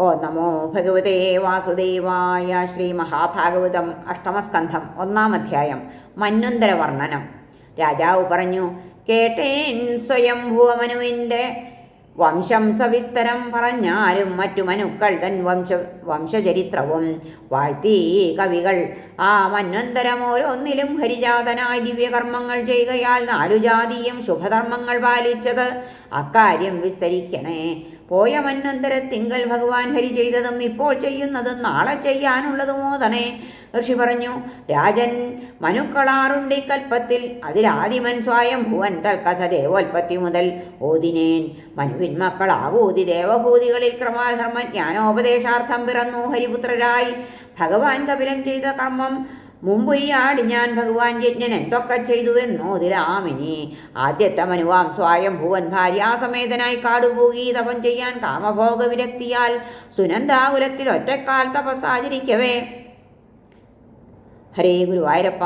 ഓ നമോ ഭഗവതേ വാസുദേവായ ശ്രീ മഹാഭാഗവതം അഷ്ടമസ്കന്ധം ഒന്നാം അധ്യായം മന്വന്തര വർണനം രാജാവ് പറഞ്ഞു കേട്ടേൻ സ്വയം ഭുവമനുവിന്റെ വംശം സവിസ്തരം പറഞ്ഞാലും മറ്റു മനുക്കൾ തൻ വംശ വംശചരിത്രവും വാഴ്ത്തി കവികൾ ആ മന്വന്തരം ഓരോന്നിലും ഹരിജാതനായി ദിവ്യകർമ്മങ്ങൾ ചെയ്യുകയാൽ നാലു ജാതിയും ശുഭധർമ്മങ്ങൾ പാലിച്ചത് അക്കാര്യം വിസ്തരിക്കണേ. പോയ മന്നന്തരത്തിങ്കൽ ഭഗവാൻ ഹരി ചെയ്തതും ഇപ്പോൾ ചെയ്യുന്നതും നാളെ ചെയ്യാനുള്ളതുമോ തന്നെ ഋഷി പറഞ്ഞു രാജൻ മനുക്കളാറുണ്ട് കൽപ്പത്തിൽ. അതിലാദിമൻ സ്വയം ഭുവൻ തൽക്കഥ ദേവോൽപ്പത്തി മുതൽ ഓതിനേൻ. മനുവിൻ മക്കളാകൂതി ദേവഭൂതികളിൽ ക്രമാധർമ്മ ജ്ഞാനോപദേശാർത്ഥം പിറന്നു ഹരിപുത്രരായി. ഭഗവാൻ കപിലൻ ചെയ്ത കർമ്മം മുമ്പൊരിയാടി ഞാൻ ഭഗവാൻ യജ്ഞൻ എന്തൊക്കെ ചെയ്തുവെന്നോതിരാമിനി ആദ്യത്തെ മനുവാം സ്വായം ഭുവൻ ഭാര്യാസമേതനായി കാടുപോകി തപം ചെയ്യാൻ കാമഭോഗ വിരക്തിയാൽ സുനന്ദാകുലത്തിൽ ഒറ്റക്കാൽ തപസ്സാചരിക്കവേ. ഹരേ ഗുരുവായൂരപ്പ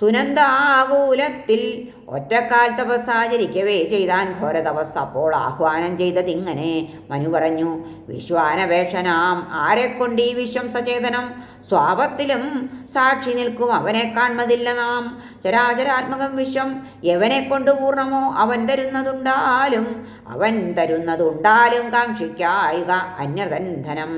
സുനന്ദാകൂലത്തിൽ ഒറ്റക്കാൽ തപസ്സാചരിക്കവേ ചെയ്താൻ ഘോര തപസ് അപ്പോൾ ആഹ്വാനം ചെയ്തതിങ്ങനെ മനു പറഞ്ഞു വിശ്വാനപേക്ഷനാം. ആരെക്കൊണ്ട് ഈ വിശ്വം സചേതനം? സ്വാപത്തിലും സാക്ഷി നിൽക്കും അവനെ കാൺമതില്ല നാം. ചരാചരാത്മകം വിശ്വം എവനെ കൊണ്ട് പൂർണമോ അവൻ തരുന്നതുണ്ടാലും അവൻ തരുന്നതുണ്ടാലും കാക്ഷിക്കായുക അന്യതന്ധനം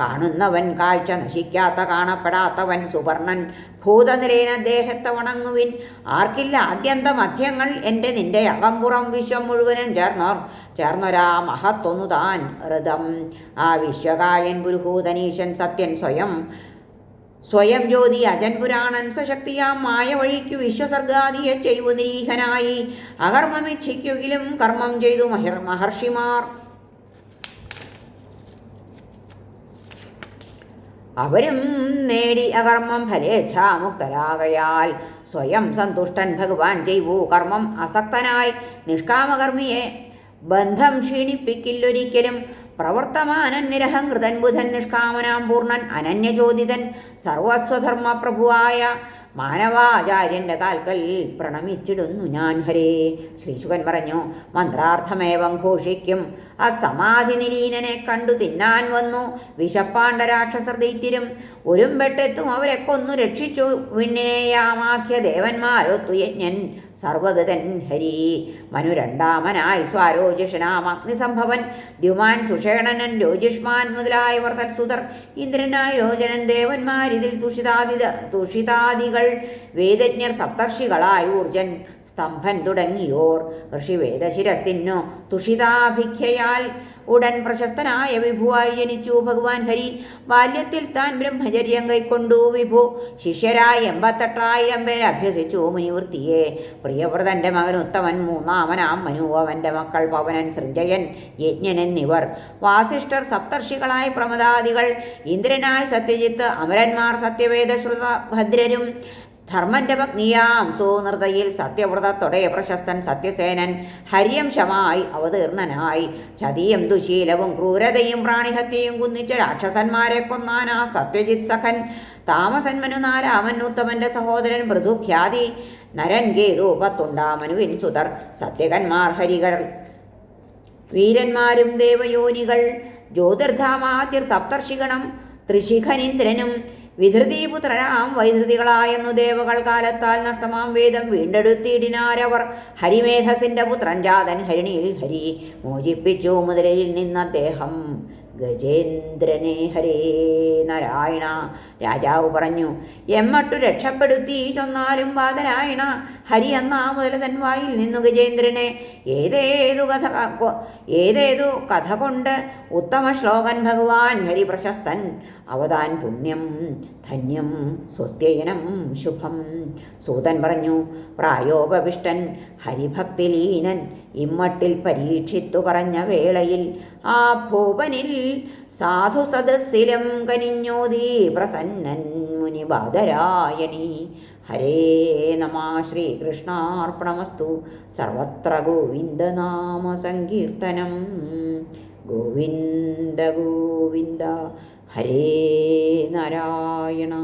കാണുന്നവൻ കാഴ്ച നശിക്കാത്ത കാണപ്പെടാത്തവൻ സുവർണൻ. ഭൂതനിലേന ദേഹത്തെ ഉണങ്ങുവിൻ. ആർക്കില്ല ആദ്യന്ത മധ്യങ്ങൾ എന്റെ നിന്റെ അകമ്പുറം വിശ്വം മുഴുവനും ചേർന്നോർ. ചേർന്നൊരാ മഹത്തൊന്നു താൻ ഹൃദം. ആ വിശ്വകായൻ പുരുഹൂതനീശൻ സത്യൻ സ്വയം. സ്വയം ജ്യോതി അജൻ പുരാണൻ സശക്തിയാം മായ വഴിക്കു വിശ്വസർഗാദിയെ ചെയ്തു നിരീഹനായി. അകർമ്മമിച്ഛിക്കുകിലും കർമ്മം ചെയ്തു മഹർ മഹർഷിമാർ. അവരും നേടി അകർമ്മം ഫലേച്ഛാമുക്തരാകയാൽ സ്വയം സന്തുഷ്ടൻ ഭഗവാൻ ചെയ്വു കർമ്മം അസക്തനായി. നിഷ്കാമകർമ്മിയെ ബന്ധം ക്ഷീണിപ്പിക്കില്ലൊരിക്കലും. പ്രവർത്തമാനൻ നിരഹങ്കൃതൻ ബുധൻ നിഷ്കാമനാം പൂർണൻ അനന്യചോദിതൻ സർവസ്വധർമ്മപ്രഭുവായ മാനവാചാര്യന്റെ കാൽക്കൽ പ്രണമിച്ചിടുന്നു ഞാൻ ഹരേ. ശ്രീശുഖൻ പറഞ്ഞു മന്ത്രാർത്ഥമേവം ഘോഷിക്കും. ആ സമാധി നിലീനനെ കണ്ടു തിന്നാൻ വന്നു. വിശപ്പാണ്ട രാക്ഷസർ ദൈത്യരും ഒരുമ്പെട്ടെത്തും അവരെ കൊന്നു രക്ഷിച്ചു. വിണ്ണിനെയാമാക്കിയ ദേവന്മാരൊത്തു യജ്ഞൻ. സർവഗതൻ ഹരി. മനു രണ്ടാമനായി സ്വാരോജിഷനാം അഗ്നിസംഭവൻ. ദ്യുമാൻ സുഷേണനൻ രോജിഷ്മാൻ മുതലായവർ തത്സുതർ. ഇന്ദ്രനായ യോജനൻ ദേവന്മാരിതിൽ തുഷിതാദിത തുഷിതാദികൾ വേദജ്ഞർ സപ്തർഷികളായ ഊർജൻ സ്തംഭൻ തുടങ്ങിയോർ. ഋഷിവേദശിരസിന്നു തുഷിതാഭിഖ്യയാൽ ഉടൻ പ്രശസ്തനായ വിഭുവായി ജനിച്ചു. ഭഗവാൻ ഹരി ബാല്യത്തിൽ താൻ ബ്രഹ്മചര്യം കൈക്കൊണ്ടു. വിഭു ശിഷ്യരായ എൺപത്തെട്ടായിരം പേർ അഭ്യസിച്ചു മുനിവൃത്തിയെ. പ്രിയവ്രതന്റെ മകൻ ഉത്തമൻ മൂന്നാമനാം മനു. അവന്റെ മക്കൾ പവനൻ സൃജയൻ യജ്ഞൻ എന്നിവർ. വാസിഷ്ഠർ സപ്തർഷികളായ പ്രമദാദികൾ ഇന്ദ്രനായ സത്യജിത്ത് അമരന്മാർ സത്യവേദശ്രുത ഭദ്രരും ധർമ്മന്റെ പത്നിയാം സുനൃതയിൽ സത്യവ്രതത്തോടെ പ്രശസ്തൻ സത്യസേനൻ ഹര്യംശമായി അവതീർണനായി. ചതിയും ദുശീലവും ക്രൂരതയും പ്രാണിഹത്യയും കുന്നിച്ച രാക്ഷസന്മാരെ കൊന്നാൻ ആ സത്യജിത് സഖൻ. താമസന്മനു നാലാമൻ ഉത്തമന്റെ സഹോദരൻ മൃദുഖ്യാതി നരൻ കേതു പത്തുണ്ടാമനുവിൻ സുതർ. സത്യകന്മാർ ഹരികൾ വീരന്മാരും ദേവയോനികൾ. ജ്യോതിർധാമാദ്യർ സപ്തർഷികണം ത്രിശിഖനിന്ദ്രനും വിധൃതിപുത്രനാം വൈധൃതികളായെന്നു ദേവകൾ കാലത്താൽ നഷ്ടമാം വേദം. വീണ്ടെടുത്തിടിനാരവർ ഹരിമേധസിന്റെ പുത്രൻ ജാതൻ ഹരിണിയിൽ ഹരി മോചിപ്പിച്ചു മുതലയിൽ നിന്ന അദ്ദേഹം ഗജേന്ദ്രനെ ഹരേ നാരായണ. രാജാവ് പറഞ്ഞു എമ്മട്ടു രക്ഷപ്പെടുത്തി ചൊന്നാലും വാതരായണ. ഹരി എന്ന മുതലതൻ വായിൽ നിന്നു ഗജേന്ദ്രനെ. ഏതേതു കഥ ഏതേതു കഥ കൊണ്ട് ഉത്തമ ശ്ലോകൻ ഭഗവാൻ ഹരി പ്രശസ്തൻ അവതാൻ പുണ്യം ധന്യം സ്വസ്ത്യയനം ശുഭം. സൂതൻ പറഞ്ഞു പ്രായോപവിഷ്ടൻ ഹരിഭക്തിലീനൻ ഇമ്മട്ടിൽ പരീക്ഷിത്തു പറഞ്ഞ വേളയിൽ ആ ഭൂപനിൽ സാധു സദസ്സിലും കനിഞ്ഞോതി പ്രസന്നൻ മുനിബാദരായണി ഹരേ നമ ശ്രീകൃഷ്ണാർപ്പണമസ്തു. സർവത്ര ഗോവിന്ദനാമ സങ്കീർത്തനം. ഗോവിന്ദ ഗോവിന്ദ. ഹരേ നാരായണ.